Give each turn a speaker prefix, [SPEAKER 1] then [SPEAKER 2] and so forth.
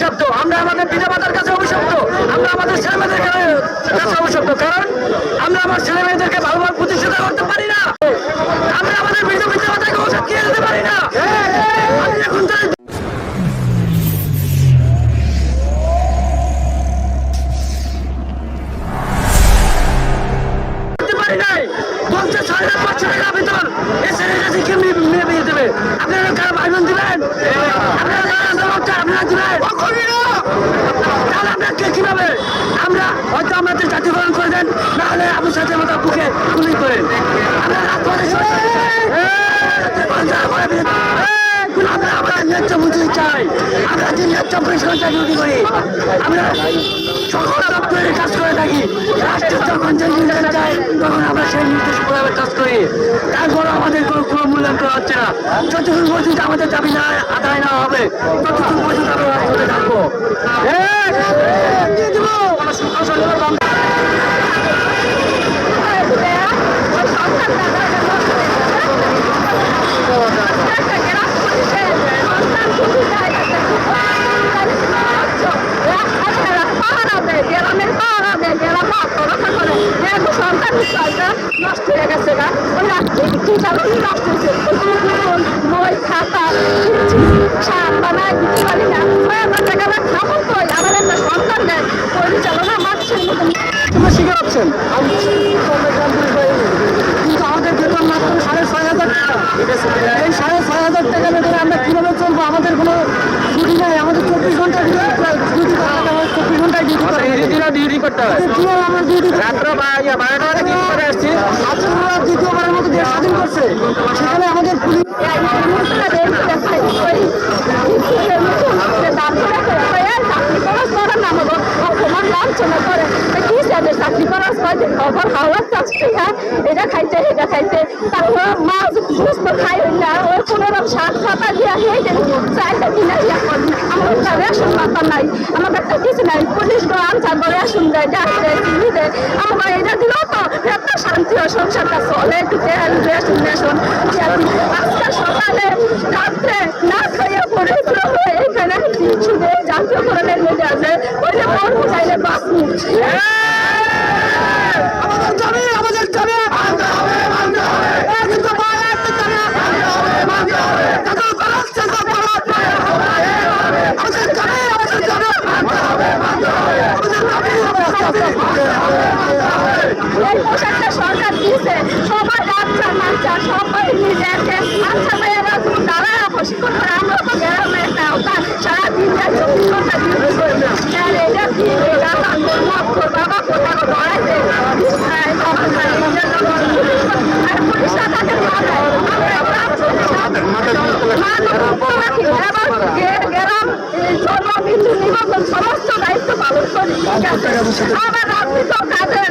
[SPEAKER 1] অভিশপ্ত। আমরা আমাদের পিতা মাতার কাছে অভিশপ্ত। আমরা আমাদের ছেলে মেয়েদের কাছে অভিশপ্ত। কারণ আমরা আমার ছেলে মেয়েদেরকে ভালোভাবে প্রতিষ্ঠিত করতে পারি না। আমরা আমাদের পিতা পিতা মাতাকে ওষুধ কিনে দিতে পারি না। পাঁচ টাকা আপনারা কারও ভাই বোন দিবেন আপনারা কারও জবাবটা আপনারা দিবেন তাহলে আপনার কে কীভাবে আমরা হয়তো আমাদের জাতিকরণ করে দেন নাহলে আপনার সাথে মতো বুকে গুলি করেন আমরা রাত করে আমরা আমরা ন্যায্য বুঝতে চাই। আমরা যে চব্বিশ ঘণ্টা ডিউটি করি, আমরা সকল দপ্তরে কাজ করে থাকি। রাষ্ট্রের যখন যে নির্দেশ চাই তখন আমরা সেই নির্দেশ প্রভাবে কাজ করি। তারপর আমাদের কোনো কোনো মূল্যায়ন করা হচ্ছে না। যতক্ষণ পর্যন্ত আমাদের দাবি না, আদায় না হবে ততক্ষণ পর্যন্ত আমরা রাজপথে থাকব দিয়ে দেবো
[SPEAKER 2] নষ্ট হয়ে গেছে গা ওই রাত্রে কি নষ্ট হয়েছে মই খাতা সার বানায় দিতে পারি না ওই আমরা টাকা খাব তো আমার একটা সন্তান দেয় পরিচালনা মানুষের মতন
[SPEAKER 1] তোমরা শিখে পাচ্ছেন আমাদের বেতন মাত্র সাড়ে ছয় হাজার টাকা এই সাড়ে ছয় হাজার টাকা বেতনে আমরা কীভাবে চলবো আমাদের কোনো ছুটি নাই আমাদের চব্বিশ ঘণ্টা ডিউটি হয় চব্বিশ ঘন্টায় ডিউটি ডিউটি করতে হয় কীভাবে আমরা ডিউটি রাত্র বারোটা ডিউটি করে আসছি ছাত্ররা দ্বিতীয়বারের মতো করছে সেখানে আমাদের পুলিশ
[SPEAKER 2] এটা খাইতে এটা খাইতে তারপর মাছ বুঝ তো খাই না ওই পনেরো শাক খাতা দিয়া হেঁটে চাইটা কিনা দিয়া করি আমার একটা রেশন পাতা নাই। আমার একটা কিছু নাই। পুলিশ গো আনসার করে রেশন দেয় ডাক দেয় চিনি দেয় আমার এটা দিল তো এত শান্তি চলে একটু তেল রেশন রেশন আজকে সকালে রাত্রে না খাইয়ে পড়েছিল এখানে কিছু নেই জাতীয়করণের মধ্যে আছে। ওইটা মন চাইলে বাস
[SPEAKER 1] আমাদের দাবি আমাদের দাবি মানতে হবে মানতে হবে। কিন্তু মানতে হবে মানতে হবে। কত বলার চেষ্টা করা আমাদের দাবি আমাদের দাবি মানতে হবে মানতে হবে। আমাদের দাবি
[SPEAKER 2] এই পোশাকটা সরকার দিয়েছে সবাই বাচ্চা বাচ্চা সবাই নিজে আছে আচ্ছা মেয়েরা তারা প্রশিক্ষণ করে আমরা তো গ্রামে একটা জন্মবিন্দু নিবন্ধন সমস্ত দায়িত্ব পালন করি আবার রাজনীতি কাজের